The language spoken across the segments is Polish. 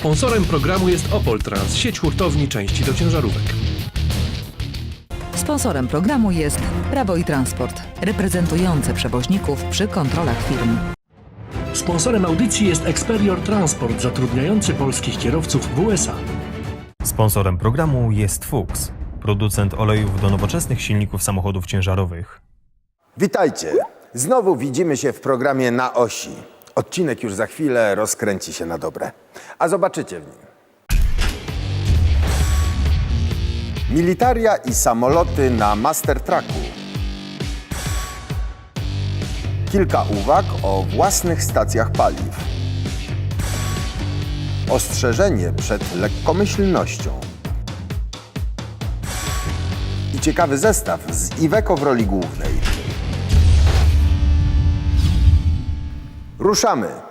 Sponsorem programu jest Opol Trans, sieć hurtowni części do ciężarówek. Sponsorem programu jest Prawo i Transport, reprezentujące przewoźników przy kontrolach firm. Sponsorem audycji jest Experior Transport, zatrudniający polskich kierowców w USA. Sponsorem programu jest Fuchs, producent olejów do nowoczesnych silników samochodów ciężarowych. Witajcie! Znowu widzimy się w programie Na Osi. Odcinek już za chwilę rozkręci się na dobre. A zobaczycie w nim. Militaria i samoloty na Master Trucku. Kilka uwag o własnych stacjach paliw. Ostrzeżenie przed lekkomyślnością. I ciekawy zestaw z Iveco w roli głównej. Ruszamy!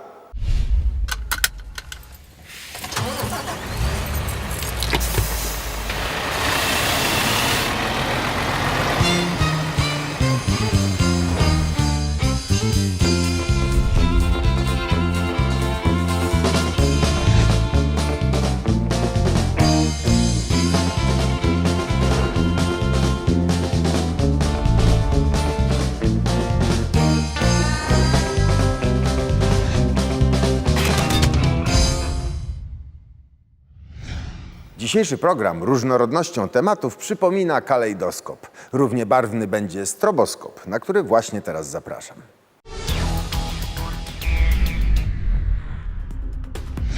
Dzisiejszy program różnorodnością tematów przypomina kalejdoskop. Równie barwny będzie stroboskop, na który właśnie teraz zapraszam.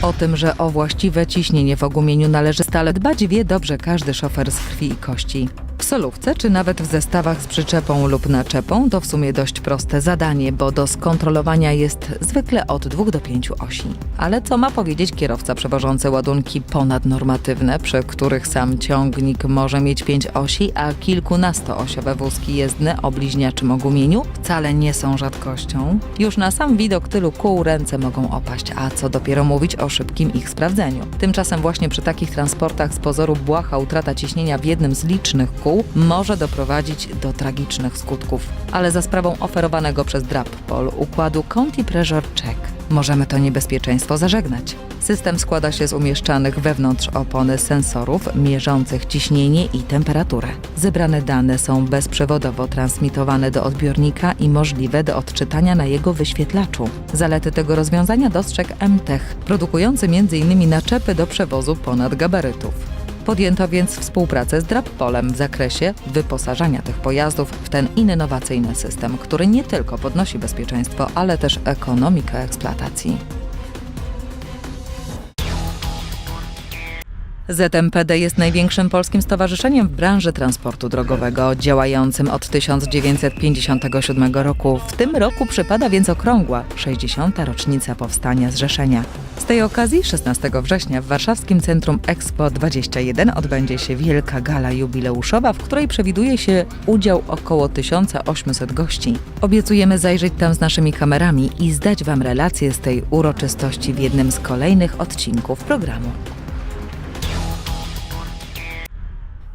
O tym, że o właściwe ciśnienie w ogumieniu należy stale dbać, wie dobrze każdy szofer z krwi i kości. W solówce czy nawet w zestawach z przyczepą lub naczepą to w sumie dość proste zadanie, bo do skontrolowania jest zwykle od 2 do 5 osi. Ale co ma powiedzieć kierowca przewożący ładunki ponadnormatywne, przy których sam ciągnik może mieć 5 osi, a kilkunastoosiowe wózki jezdne o bliźniaczym ogumieniu wcale nie są rzadkością? Już na sam widok tylu kół ręce mogą opaść, a co dopiero mówić o szybkim ich sprawdzeniu. Tymczasem właśnie przy takich transportach z pozoru błaha utrata ciśnienia w jednym z licznych kół może doprowadzić do tragicznych skutków. Ale za sprawą oferowanego przez Drappol układu Conti Pressure Check możemy to niebezpieczeństwo zażegnać. System składa się z umieszczanych wewnątrz opony sensorów mierzących ciśnienie i temperaturę. Zebrane dane są bezprzewodowo transmitowane do odbiornika i możliwe do odczytania na jego wyświetlaczu. Zalety tego rozwiązania dostrzegł MTech, produkujący m.in. naczepy do przewozu ponad gabarytów. Podjęto więc współpracę z Drappolem w zakresie wyposażania tych pojazdów w ten innowacyjny system, który nie tylko podnosi bezpieczeństwo, ale też ekonomikę eksploatacji. ZMPD jest największym polskim stowarzyszeniem w branży transportu drogowego, działającym od 1957 roku. W tym roku przypada więc okrągła 60. rocznica powstania zrzeszenia. Z tej okazji 16 września w warszawskim Centrum Expo 21 odbędzie się wielka gala jubileuszowa, w której przewiduje się udział około 1800 gości. Obiecujemy zajrzeć tam z naszymi kamerami i zdać Wam relacje z tej uroczystości w jednym z kolejnych odcinków programu.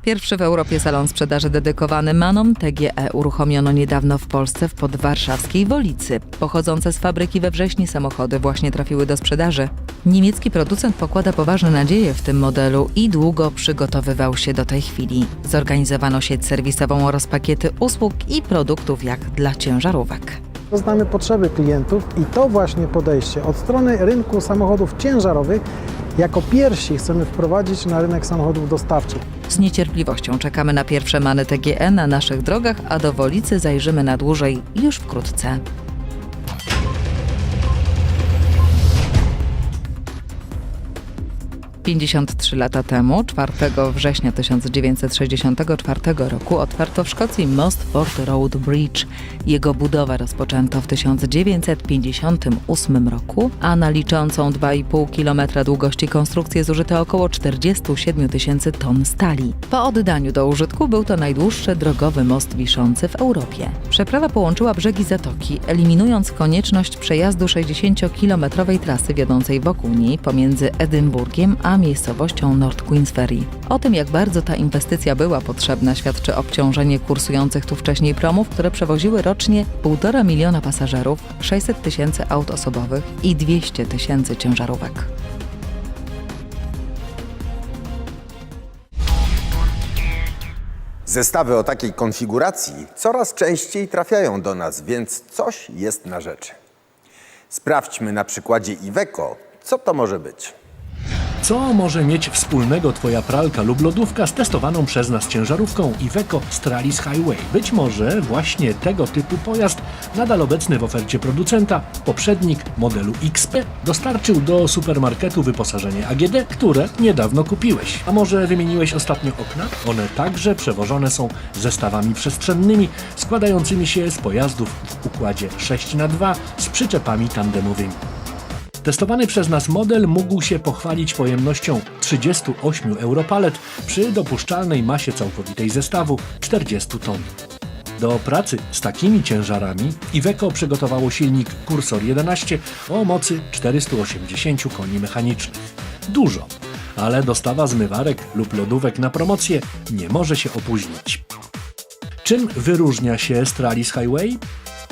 Pierwszy w Europie salon sprzedaży dedykowany Manom TGE uruchomiono niedawno w Polsce w podwarszawskiej Wolicy. Pochodzące z fabryki we wrześniu samochody właśnie trafiły do sprzedaży. Niemiecki producent pokłada poważne nadzieje w tym modelu i długo przygotowywał się do tej chwili. Zorganizowano sieć serwisową oraz pakiety usług i produktów jak dla ciężarówek. Poznamy potrzeby klientów i to właśnie podejście od strony rynku samochodów ciężarowych jako pierwsi chcemy wprowadzić na rynek samochodów dostawczych. Z niecierpliwością czekamy na pierwsze many TGE na naszych drogach, a do Wolicy zajrzymy na dłużej już wkrótce. Pięćdziesiąt trzy lata temu, 4 września 1964 roku, otwarto w Szkocji most Fort Road Bridge. Jego budowę rozpoczęto w 1958 roku, a na liczącą 2,5 km długości konstrukcję zużyto około 47 tysięcy ton stali. Po oddaniu do użytku był to najdłuższy drogowy most wiszący w Europie. Przeprawa połączyła brzegi zatoki, eliminując konieczność przejazdu 60-kilometrowej trasy wiodącej wokół niej pomiędzy Edynburgiem a miejscowością North Queensferry. O tym, jak bardzo ta inwestycja była potrzebna, świadczy obciążenie kursujących tu wcześniej promów, które przewoziły rocznie 1,5 miliona pasażerów, 600 tysięcy aut osobowych i 200 tysięcy ciężarówek. Zestawy o takiej konfiguracji coraz częściej trafiają do nas, więc coś jest na rzeczy. Sprawdźmy na przykładzie Iveco, co to może być. Co może mieć wspólnego Twoja pralka lub lodówka z testowaną przez nas ciężarówką Iveco Stralis Highway? Być może właśnie tego typu pojazd, nadal obecny w ofercie producenta, poprzednik modelu XP, dostarczył do supermarketu wyposażenie AGD, które niedawno kupiłeś. A może wymieniłeś ostatnio okna? One także przewożone są zestawami przestrzennymi składającymi się z pojazdów w układzie 6x2 z przyczepami tandemowymi. Testowany przez nas model mógł się pochwalić pojemnością 38 europalet przy dopuszczalnej masie całkowitej zestawu 40 ton. Do pracy z takimi ciężarami Iveco przygotowało silnik Cursor 11 o mocy 480 koni mechanicznych. Dużo, ale dostawa zmywarek lub lodówek na promocję nie może się opóźnić. Czym wyróżnia się Stralis Highway?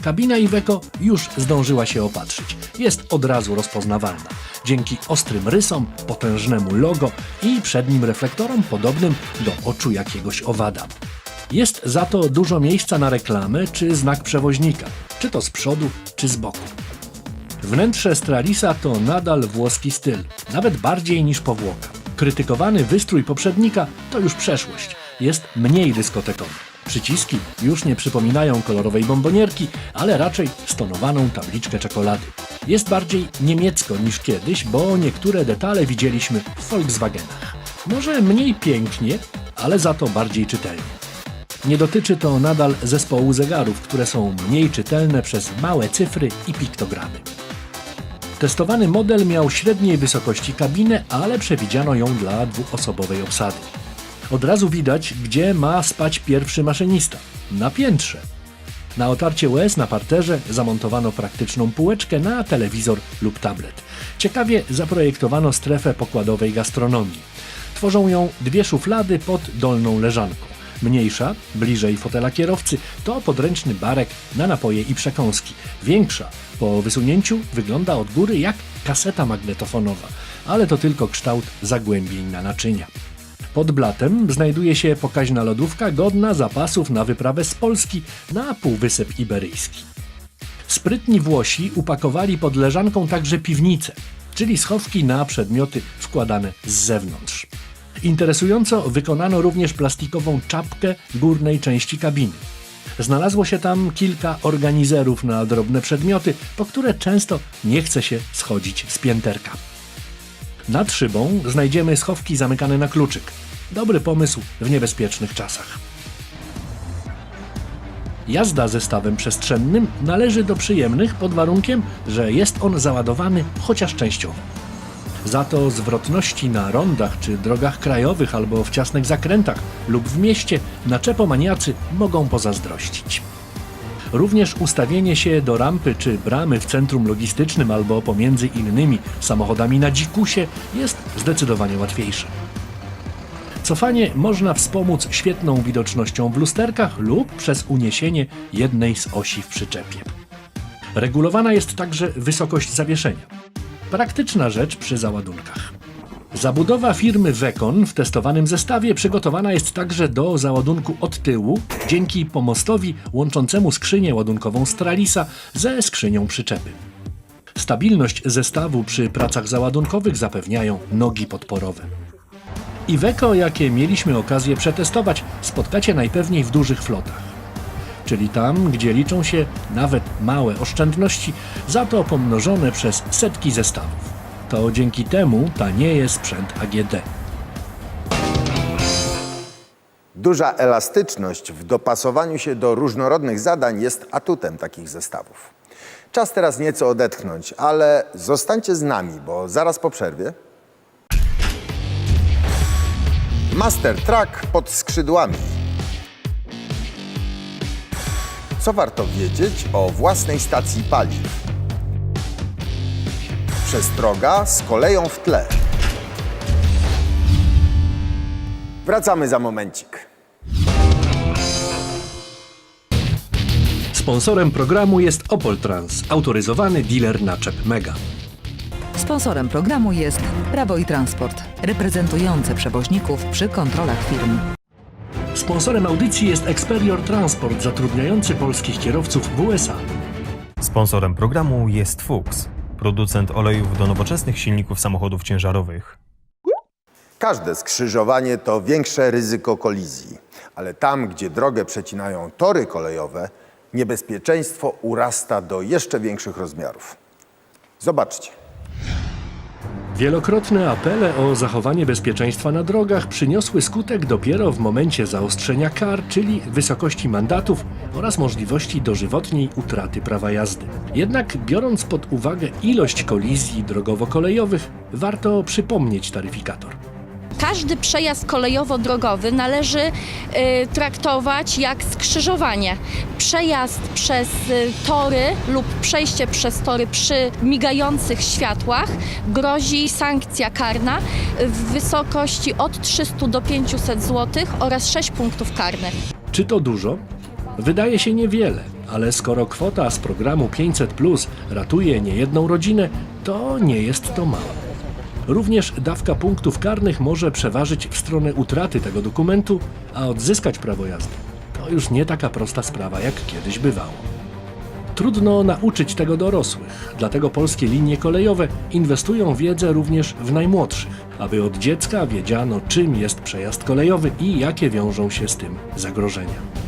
Kabina Iveco już zdążyła się opatrzyć. Jest od razu rozpoznawalna. Dzięki ostrym rysom, potężnemu logo i przednim reflektorom podobnym do oczu jakiegoś owada. Jest za to dużo miejsca na reklamę czy znak przewoźnika, czy to z przodu, czy z boku. Wnętrze Stralisa to nadal włoski styl, nawet bardziej niż powłoka. Krytykowany wystrój poprzednika to już przeszłość, jest mniej dyskotekowy. Przyciski już nie przypominają kolorowej bombonierki, ale raczej stonowaną tabliczkę czekolady. Jest bardziej niemiecko niż kiedyś, bo niektóre detale widzieliśmy w Volkswagenach. Może mniej pięknie, ale za to bardziej czytelnie. Nie dotyczy to nadal zespołu zegarów, które są mniej czytelne przez małe cyfry i piktogramy. Testowany model miał średniej wysokości kabinę, ale przewidziano ją dla dwuosobowej obsady. Od razu widać, gdzie ma spać pierwszy maszynista. Na piętrze. Na otarcie łez na parterze zamontowano praktyczną półeczkę na telewizor lub tablet. Ciekawie zaprojektowano strefę pokładowej gastronomii. Tworzą ją dwie szuflady pod dolną leżanką. Mniejsza, bliżej fotela kierowcy, to podręczny barek na napoje i przekąski. Większa, po wysunięciu, wygląda od góry jak kaseta magnetofonowa, ale to tylko kształt zagłębień na naczynia. Pod blatem znajduje się pokaźna lodówka godna zapasów na wyprawę z Polski na Półwysep Iberyjski. Sprytni Włosi upakowali pod leżanką także piwnice, czyli schowki na przedmioty wkładane z zewnątrz. Interesująco wykonano również plastikową czapkę górnej części kabiny. Znalazło się tam kilka organizerów na drobne przedmioty, po które często nie chce się schodzić z pięterka. Nad szybą znajdziemy schowki zamykane na kluczyk. Dobry pomysł w niebezpiecznych czasach. Jazda zestawem przestrzennym należy do przyjemnych pod warunkiem, że jest on załadowany chociaż częściowo. Za to zwrotności na rondach czy drogach krajowych albo w ciasnych zakrętach lub w mieście naczepomaniacy mogą pozazdrościć. Również ustawienie się do rampy czy bramy w centrum logistycznym albo pomiędzy innymi samochodami na dzikusie jest zdecydowanie łatwiejsze. Cofanie można wspomóc świetną widocznością w lusterkach lub przez uniesienie jednej z osi w przyczepie. Regulowana jest także wysokość zawieszenia. Praktyczna rzecz przy załadunkach. Zabudowa firmy Wekon w testowanym zestawie przygotowana jest także do załadunku od tyłu dzięki pomostowi łączącemu skrzynię ładunkową Stralisa ze skrzynią przyczepy. Stabilność zestawu przy pracach załadunkowych zapewniają nogi podporowe. Iveco, jakie mieliśmy okazję przetestować, spotkacie najpewniej w dużych flotach. Czyli tam, gdzie liczą się nawet małe oszczędności, za to pomnożone przez setki zestawów. To dzięki temu tanieje sprzęt AGD. Duża elastyczność w dopasowaniu się do różnorodnych zadań jest atutem takich zestawów. Czas teraz nieco odetchnąć, ale zostańcie z nami, bo zaraz po przerwie. Master Track pod skrzydłami. Co warto wiedzieć o własnej stacji paliw? Przestroga z koleją w tle. Wracamy za momencik. Sponsorem programu jest Opol Trans, autoryzowany dealer naczep Mega. Sponsorem programu jest Prawo i Transport, reprezentujące przewoźników przy kontrolach firm. Sponsorem audycji jest Experior Transport zatrudniający polskich kierowców w USA. Sponsorem programu jest Fuchs, producent olejów do nowoczesnych silników samochodów ciężarowych. Każde skrzyżowanie to większe ryzyko kolizji, ale tam, gdzie drogę przecinają tory kolejowe, niebezpieczeństwo urasta do jeszcze większych rozmiarów. Zobaczcie. Wielokrotne apele o zachowanie bezpieczeństwa na drogach przyniosły skutek dopiero w momencie zaostrzenia kar, czyli wysokości mandatów oraz możliwości dożywotniej utraty prawa jazdy. Jednak biorąc pod uwagę ilość kolizji drogowo-kolejowych, warto przypomnieć taryfikator. Każdy przejazd kolejowo-drogowy należy y, traktować jak skrzyżowanie. Przejazd przez y, tory lub przejście przez tory przy migających światłach grozi sankcja karna w wysokości od 300 do 500 zł oraz 6 punktów karnych. Czy to dużo? Wydaje się niewiele, ale skoro kwota z programu 500 Plus ratuje niejedną rodzinę, to nie jest to mało. Również dawka punktów karnych może przeważyć w stronę utraty tego dokumentu, a odzyskać prawo jazdy to już nie taka prosta sprawa, jak kiedyś bywało. Trudno nauczyć tego dorosłych, dlatego polskie linie kolejowe inwestują wiedzę również w najmłodszych, aby od dziecka wiedziano, czym jest przejazd kolejowy i jakie wiążą się z tym zagrożenia.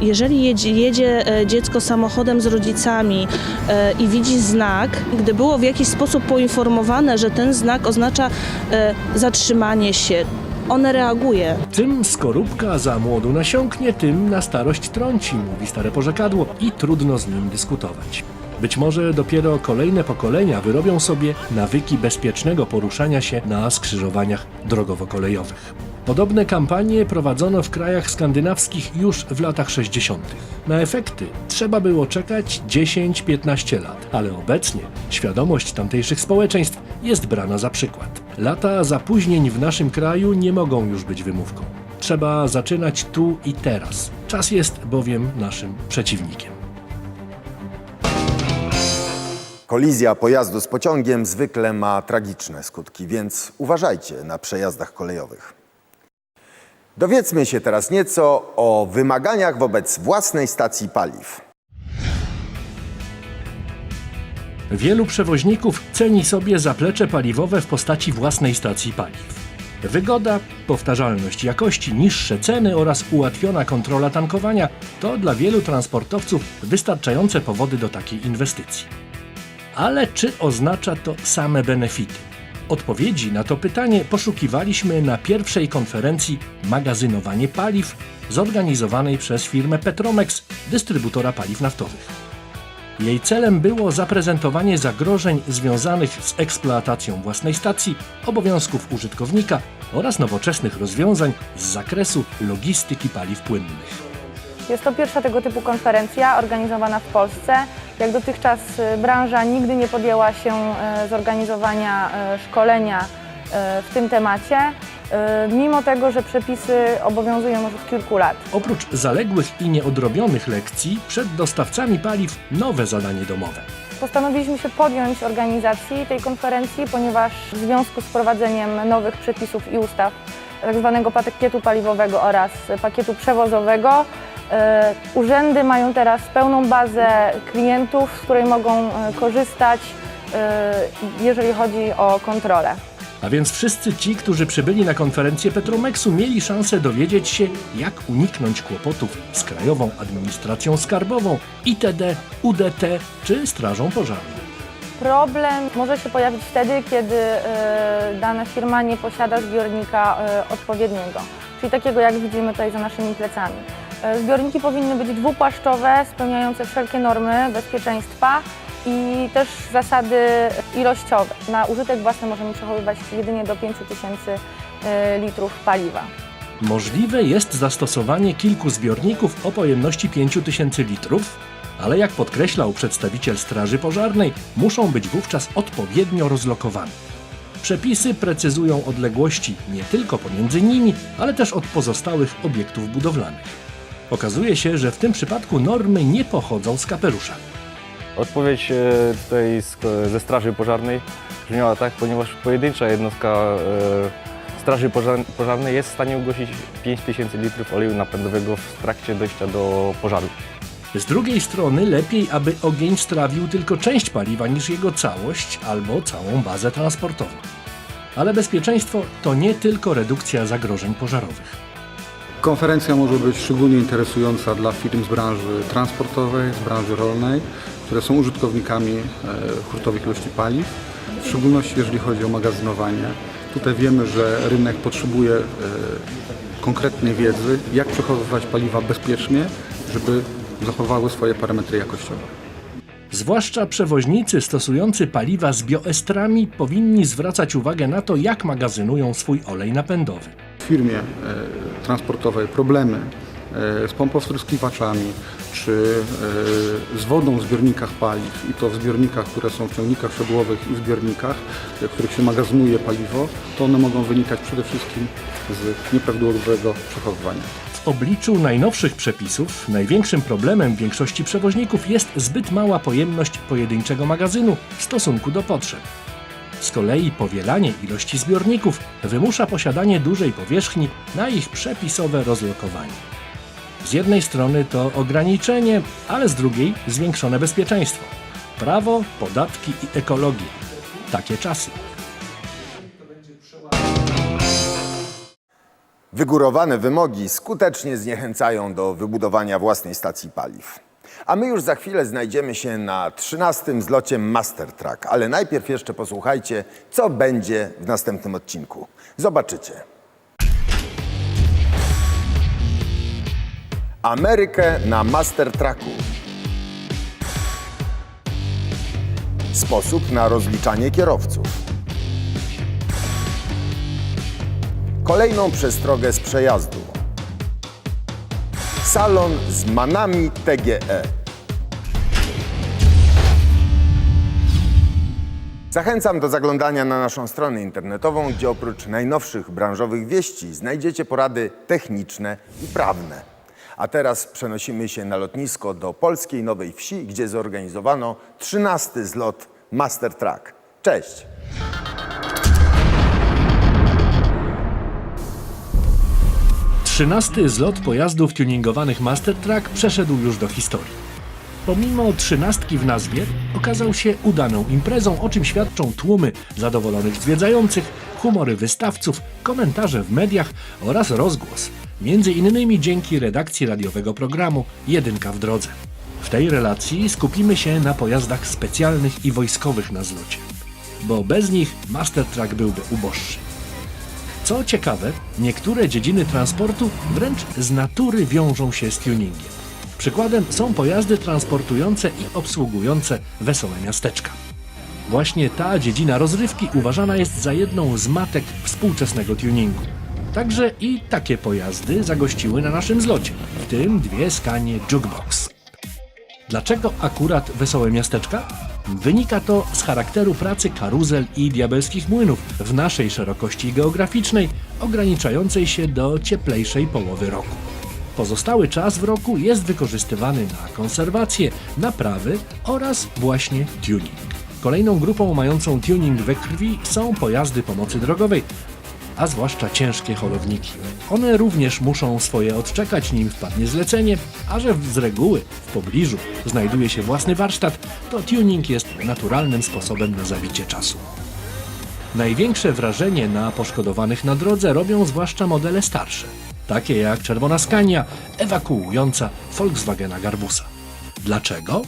Jeżeli jedzie, jedzie e, dziecko samochodem z rodzicami e, i widzi znak, gdy było w jakiś sposób poinformowane, że ten znak oznacza e, zatrzymanie się, one reaguje. Tym skorupka za młodu nasiąknie, tym na starość trąci, mówi stare porzekadło i trudno z nim dyskutować. Być może dopiero kolejne pokolenia wyrobią sobie nawyki bezpiecznego poruszania się na skrzyżowaniach drogowo-kolejowych. Podobne kampanie prowadzono w krajach skandynawskich już w latach 60. Na efekty trzeba było czekać 10-15 lat, ale obecnie świadomość tamtejszych społeczeństw jest brana za przykład. Lata zapóźnień w naszym kraju nie mogą już być wymówką. Trzeba zaczynać tu i teraz. Czas jest bowiem naszym przeciwnikiem. Kolizja pojazdu z pociągiem zwykle ma tragiczne skutki, więc uważajcie na przejazdach kolejowych. Dowiedzmy się teraz nieco o wymaganiach wobec własnej stacji paliw. Wielu przewoźników ceni sobie zaplecze paliwowe w postaci własnej stacji paliw. Wygoda, powtarzalność jakości, niższe ceny oraz ułatwiona kontrola tankowania to dla wielu transportowców wystarczające powody do takiej inwestycji. Ale czy oznacza to same benefity? Odpowiedzi na to pytanie poszukiwaliśmy na pierwszej konferencji Magazynowanie paliw zorganizowanej przez firmę Petromex, dystrybutora paliw naftowych. Jej celem było zaprezentowanie zagrożeń związanych z eksploatacją własnej stacji, obowiązków użytkownika oraz nowoczesnych rozwiązań z zakresu logistyki paliw płynnych. Jest to pierwsza tego typu konferencja organizowana w Polsce. Jak dotychczas y, branża nigdy nie podjęła się y, zorganizowania y, szkolenia w tym temacie, mimo tego, że przepisy obowiązują już od kilku lat. Oprócz zaległych i nieodrobionych lekcji, przed dostawcami paliw nowe zadanie domowe. Postanowiliśmy się podjąć organizacji tej konferencji, ponieważ w związku z wprowadzeniem nowych przepisów i ustaw tak zwanego pakietu paliwowego oraz pakietu przewozowego e, urzędy mają teraz pełną bazę klientów, z której mogą e, korzystać, e, jeżeli chodzi o kontrolę. A więc wszyscy ci, którzy przybyli na konferencję Petromexu, mieli szansę dowiedzieć się, jak uniknąć kłopotów z Krajową Administracją Skarbową, ITD, UDT czy Strażą Pożarną. Problem może się pojawić wtedy, kiedy e, dana firma nie posiada zbiornika e, odpowiedniego, czyli takiego jak widzimy tutaj za naszymi plecami. E, Zbiorniki powinny być dwupłaszczowe, spełniające wszelkie normy bezpieczeństwa i też zasady ilościowe. Na użytek własny możemy przechowywać jedynie do 5000 e, litrów paliwa. Możliwe jest zastosowanie kilku zbiorników o pojemności 5000 litrów, ale jak podkreślał przedstawiciel Straży Pożarnej, muszą być wówczas odpowiednio rozlokowane. Przepisy precyzują odległości nie tylko pomiędzy nimi, ale też od pozostałych obiektów budowlanych. Okazuje się, że w tym przypadku normy nie pochodzą z kapelusza. Odpowiedź e, tutaj z, ze Straży Pożarnej brzmiała tak, ponieważ pojedyncza jednostka e, Straży Pożar- Pożarnej jest w stanie ugasić 5000 litrów oleju napędowego w trakcie dojścia do pożaru. Z drugiej strony lepiej, aby ogień strawił tylko część paliwa niż jego całość albo całą bazę transportową. Ale bezpieczeństwo to nie tylko redukcja zagrożeń pożarowych. Konferencja może być szczególnie interesująca dla firm z branży transportowej, z branży rolnej, które są użytkownikami e, hurtowych ilości paliw, w szczególności jeżeli chodzi o magazynowanie. Tutaj wiemy, że rynek potrzebuje e, konkretnej wiedzy, jak przechowywać paliwa bezpiecznie, żeby zachowały swoje parametry jakościowe. Zwłaszcza przewoźnicy stosujący paliwa z bioestrami powinni zwracać uwagę na to, jak magazynują swój olej napędowy. w firmie e, transportowej problemy e, z pompowtryskiwaczami czy e, z wodą w zbiornikach paliw i to w zbiornikach, które są w ciągnikach siodłowych i w zbiornikach, w których się magazynuje paliwo, to one mogą wynikać przede wszystkim z nieprawidłowego przechowywania. W obliczu najnowszych przepisów największym problemem większości przewoźników jest zbyt mała pojemność pojedynczego magazynu w stosunku do potrzeb. Z kolei powielanie ilości zbiorników wymusza posiadanie dużej powierzchni na ich przepisowe rozlokowanie. Z jednej strony to ograniczenie, ale z drugiej zwiększone bezpieczeństwo. Prawo, podatki i ekologia. Takie czasy. Wygórowane wymogi skutecznie zniechęcają do wybudowania własnej stacji paliw. A my już za chwilę znajdziemy się na 13 zlocie Master Track, ale najpierw jeszcze posłuchajcie, co będzie w następnym odcinku. Zobaczycie. Amerykę na Master Tracku. Sposób na rozliczanie kierowców. Kolejną przestrogę z przejazdu. Salon z manami TGE. Zachęcam do zaglądania na naszą stronę internetową, gdzie oprócz najnowszych branżowych wieści znajdziecie porady techniczne i prawne. A teraz przenosimy się na lotnisko do polskiej Nowej Wsi, gdzie zorganizowano 13 zlot Master Track. Cześć! Trzynasty zlot pojazdów tuningowanych Master Track przeszedł już do historii. Pomimo trzynastki w nazwie, okazał się udaną imprezą, o czym świadczą tłumy zadowolonych zwiedzających, humory wystawców, komentarze w mediach oraz rozgłos, między innymi dzięki redakcji radiowego programu Jedynka w drodze. W tej relacji skupimy się na pojazdach specjalnych i wojskowych na zlocie, bo bez nich Master Track byłby uboższy. Co ciekawe, niektóre dziedziny transportu wręcz z natury wiążą się z tuningiem. Przykładem są pojazdy transportujące i obsługujące wesołe miasteczka. Właśnie ta dziedzina rozrywki uważana jest za jedną z matek współczesnego tuningu. Także i takie pojazdy zagościły na naszym zlocie, w tym dwie skanie Jukebox. Dlaczego akurat wesołe miasteczka? Wynika to z charakteru pracy karuzel i diabelskich młynów w naszej szerokości geograficznej, ograniczającej się do cieplejszej połowy roku. Pozostały czas w roku jest wykorzystywany na konserwację, naprawy oraz właśnie tuning. Kolejną grupą mającą tuning we krwi są pojazdy pomocy drogowej, a zwłaszcza ciężkie holowniki. One również muszą swoje odczekać, nim wpadnie zlecenie, a że z reguły w pobliżu znajduje się własny warsztat, to tuning jest naturalnym sposobem na zabicie czasu. Największe wrażenie na poszkodowanych na drodze robią zwłaszcza modele starsze, takie jak czerwona Scania ewakuująca Volkswagena Garbusa. Dlaczego?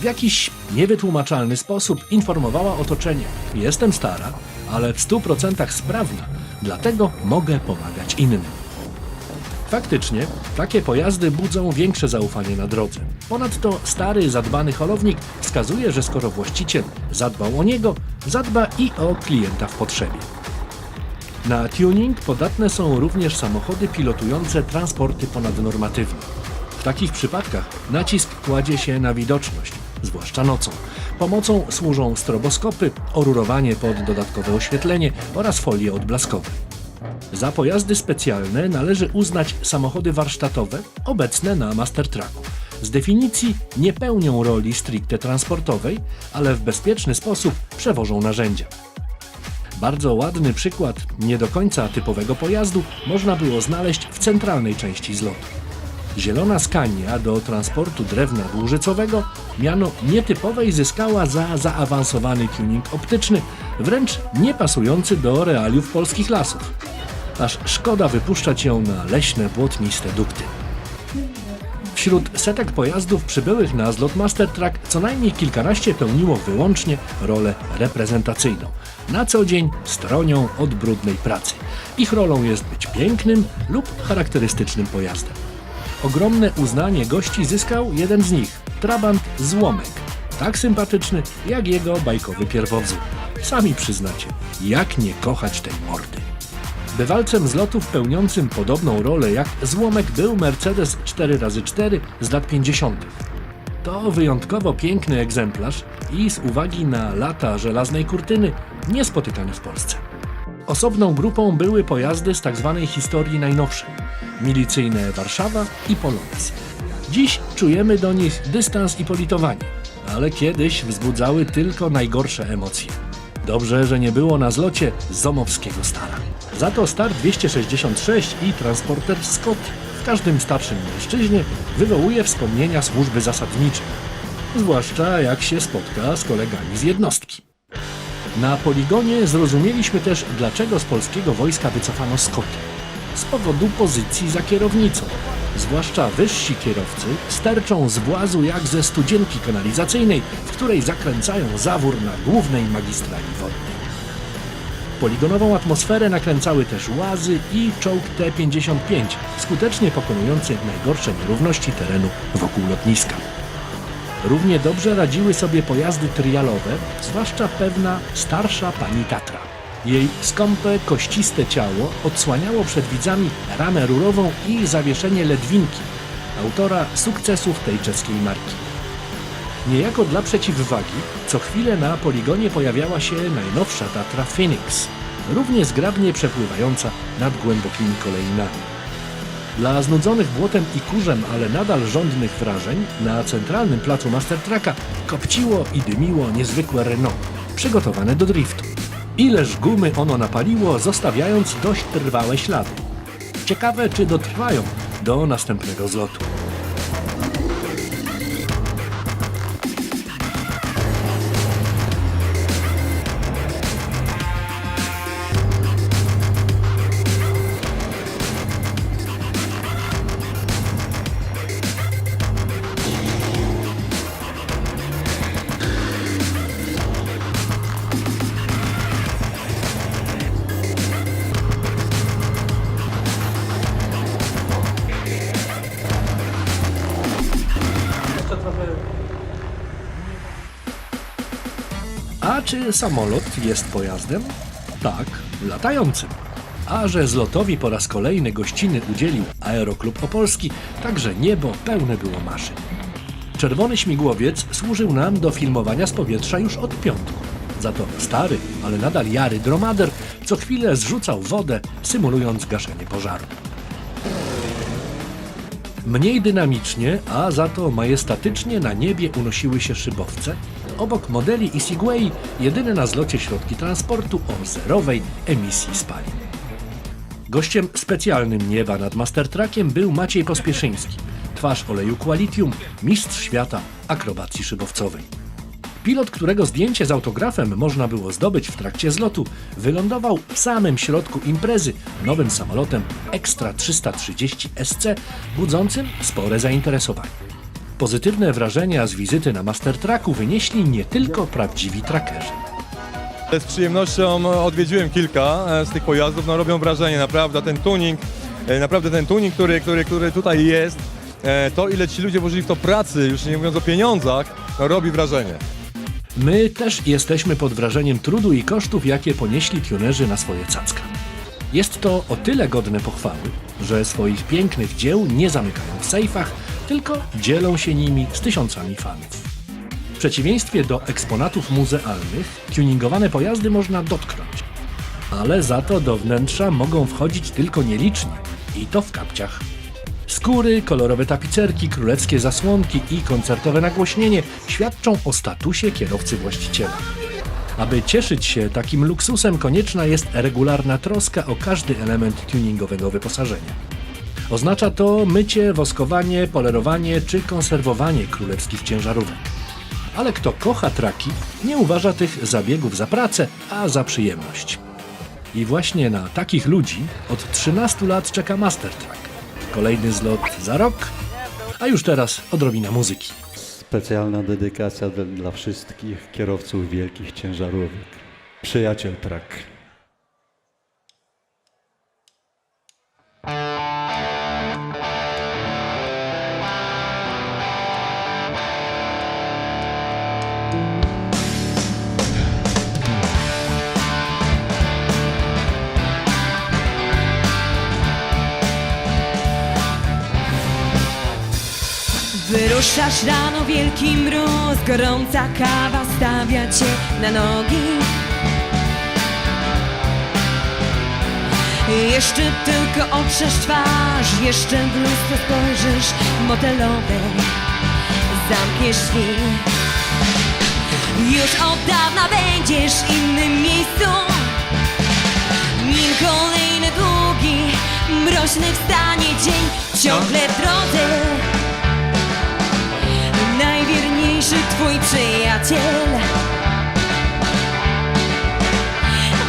W jakiś niewytłumaczalny sposób informowała otoczenie: Jestem stara, ale w 100% sprawna, dlatego mogę pomagać innym. Faktycznie, takie pojazdy budzą większe zaufanie na drodze. Ponadto stary, zadbany holownik wskazuje, że skoro właściciel zadbał o niego, zadba i o klienta w potrzebie. Na tuning podatne są również samochody pilotujące transporty ponadnormatywne. W takich przypadkach nacisk kładzie się na widoczność, zwłaszcza nocą. Pomocą służą stroboskopy, orurowanie pod dodatkowe oświetlenie oraz folie odblaskowe. Za pojazdy specjalne należy uznać samochody warsztatowe obecne na Master Tracku. Z definicji nie pełnią roli stricte transportowej, ale w bezpieczny sposób przewożą narzędzia. Bardzo ładny przykład nie do końca typowego pojazdu można było znaleźć w centralnej części zlotu. Zielona Skania do transportu drewna dłużycowego miano nietypowej zyskała za zaawansowany tuning optyczny, wręcz niepasujący do realiów polskich lasów. Aż szkoda wypuszczać ją na leśne, błotniste dukty. Wśród setek pojazdów przybyłych na zlot Master Track co najmniej kilkanaście pełniło wyłącznie rolę reprezentacyjną. Na co dzień stronią od brudnej pracy. Ich rolą jest być pięknym lub charakterystycznym pojazdem. Ogromne uznanie gości zyskał jeden z nich, Trabant Złomek. Tak sympatyczny jak jego bajkowy pierwowzór. Sami przyznacie, jak nie kochać tej mordy. Bywalcem zlotów pełniącym podobną rolę jak Złomek był Mercedes 4x4 z lat 50. To wyjątkowo piękny egzemplarz i z uwagi na lata żelaznej kurtyny niespotykany w Polsce. Osobną grupą były pojazdy z tzw. historii najnowszej milicyjne Warszawa i Polonez. Dziś czujemy do nich dystans i politowanie, ale kiedyś wzbudzały tylko najgorsze emocje. Dobrze, że nie było na zlocie Zomowskiego Stara. Za to Star 266 i transporter Scott w każdym starszym mężczyźnie wywołuje wspomnienia służby zasadniczej. Zwłaszcza jak się spotka z kolegami z jednostki. Na poligonie zrozumieliśmy też, dlaczego z polskiego wojska wycofano Scotty. Z powodu pozycji za kierownicą. Zwłaszcza wyżsi kierowcy sterczą z włazu jak ze studzienki kanalizacyjnej, w której zakręcają zawór na głównej magistrali wodnej. Poligonową atmosferę nakręcały też łazy i czołg T-55, skutecznie pokonujący najgorsze nierówności terenu wokół lotniska. Równie dobrze radziły sobie pojazdy trialowe, zwłaszcza pewna starsza pani Tatra. Jej skąpe, kościste ciało odsłaniało przed widzami ramę rurową i zawieszenie ledwinki, autora sukcesów tej czeskiej marki. Niejako dla przeciwwagi, co chwilę na poligonie pojawiała się najnowsza Tatra Phoenix, równie zgrabnie przepływająca nad głębokimi kolejnami. Dla znudzonych błotem i kurzem, ale nadal żądnych wrażeń, na centralnym placu Mastertracka kopciło i dymiło niezwykłe Renault, przygotowane do driftu. Ileż gumy ono napaliło, zostawiając dość trwałe ślady. Ciekawe, czy dotrwają do następnego zlotu. Samolot jest pojazdem? Tak, latającym. A że zlotowi po raz kolejny gościny udzielił Aeroklub Opolski, także niebo pełne było maszyn. Czerwony śmigłowiec służył nam do filmowania z powietrza już od piątku. Za to stary, ale nadal jary dromader co chwilę zrzucał wodę, symulując gaszenie pożaru. Mniej dynamicznie, a za to majestatycznie na niebie unosiły się szybowce. Obok modeli i Segway jedyne na zlocie środki transportu o zerowej emisji spalin. Gościem specjalnym nieba nad Mastertrackiem był Maciej Pospieszyński, twarz oleju Qualitium, mistrz świata akrobacji szybowcowej. Pilot, którego zdjęcie z autografem można było zdobyć w trakcie zlotu, wylądował w samym środku imprezy nowym samolotem Extra 330 SC, budzącym spore zainteresowanie. Pozytywne wrażenia z wizyty na Mastertracku wynieśli nie tylko prawdziwi trackerzy. Z przyjemnością odwiedziłem kilka e, z tych pojazdów, no robią wrażenie, naprawdę ten tuning, e, naprawdę ten tuning, który, który, który tutaj jest, e, to ile ci ludzie włożyli w to pracy, już nie mówiąc o pieniądzach, no robi wrażenie. My też jesteśmy pod wrażeniem trudu i kosztów, jakie ponieśli tunerzy na swoje cacka. Jest to o tyle godne pochwały, że swoich pięknych dzieł nie zamykają w sejfach, tylko dzielą się nimi z tysiącami fanów. W przeciwieństwie do eksponatów muzealnych, tuningowane pojazdy można dotknąć, ale za to do wnętrza mogą wchodzić tylko nieliczni i to w kapciach. Skóry, kolorowe tapicerki, królewskie zasłonki i koncertowe nagłośnienie świadczą o statusie kierowcy właściciela. Aby cieszyć się takim luksusem, konieczna jest regularna troska o każdy element tuningowego wyposażenia. Oznacza to mycie, woskowanie, polerowanie czy konserwowanie królewskich ciężarówek. Ale kto kocha traki, nie uważa tych zabiegów za pracę, a za przyjemność. I właśnie na takich ludzi od 13 lat czeka Master Track. Kolejny zlot za rok, a już teraz odrobina muzyki. Specjalna dedykacja dla, wszystkich kierowców wielkich ciężarówek. Przyjaciel Trak. Wyruszasz rano, wielki mróz, gorąca kawa stawia cię na nogi. Jeszcze tylko otrzesz twarz, jeszcze w lustro spojrzysz motelowe, zamkniesz drzwi. Już od dawna będziesz w innym miejscu. Nim kolejny długi, mroźny wstanie dzień, ciągle w drodze najwierniejszy twój przyjaciel.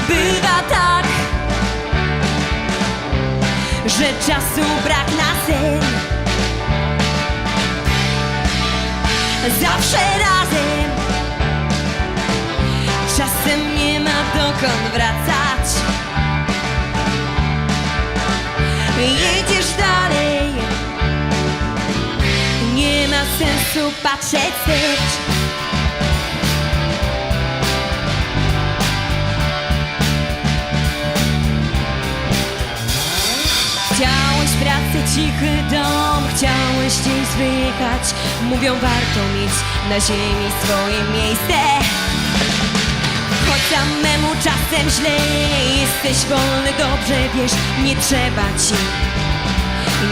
Bywa tak, że czasu brak na sen. Zawsze razem, czasem nie ma dokąd wracać. Jedziesz sensu patrzeć. Wstecz Chciałeś pracę, cichy dom, chciałeś gdzieś wyjechać. Mówią warto mieć na ziemi swoje miejsce. Choć samemu czasem źle, jesteś wolny, dobrze wiesz Nie trzeba ci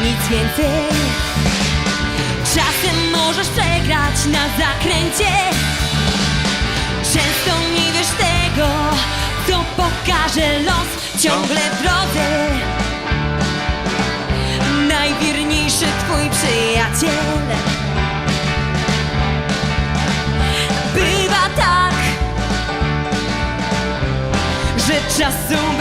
nic więcej. Czasem możesz przegrać na zakręcie. Często nie wiesz tego, co pokaże los Ciągle w drodze. Najwierniejszy twój przyjaciel. Bywa tak Że czasu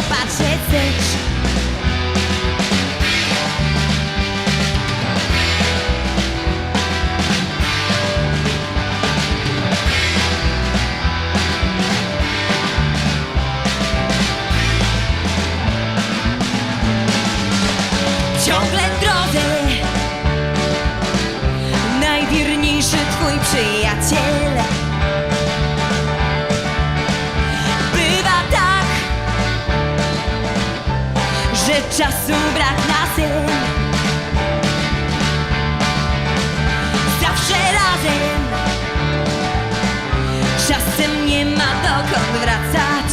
sensu patrzeć wstecz ciągle drodze. Najwierniejszy twój przyjaciel czasu brak na sen Zawsze razem. Czasem nie ma dokąd wracać.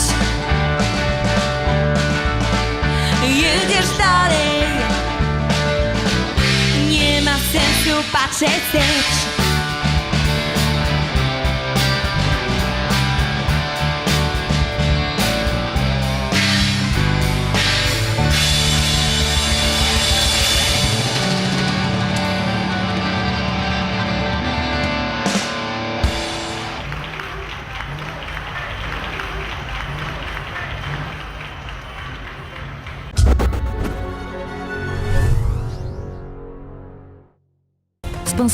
Jedziesz dalej. Nie ma sensu patrzeć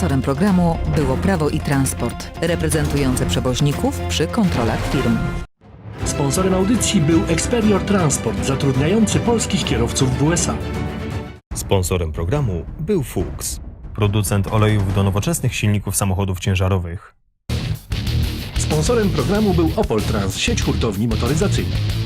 Sponsorem programu było Prawo i Transport, reprezentujące przewoźników przy kontrolach firm. Sponsorem audycji był Experior Transport, zatrudniający polskich kierowców w USA. Sponsorem programu był Fuchs. Producent olejów do nowoczesnych silników samochodów ciężarowych. Sponsorem programu był Opol Trans, sieć hurtowni motoryzacyjnych.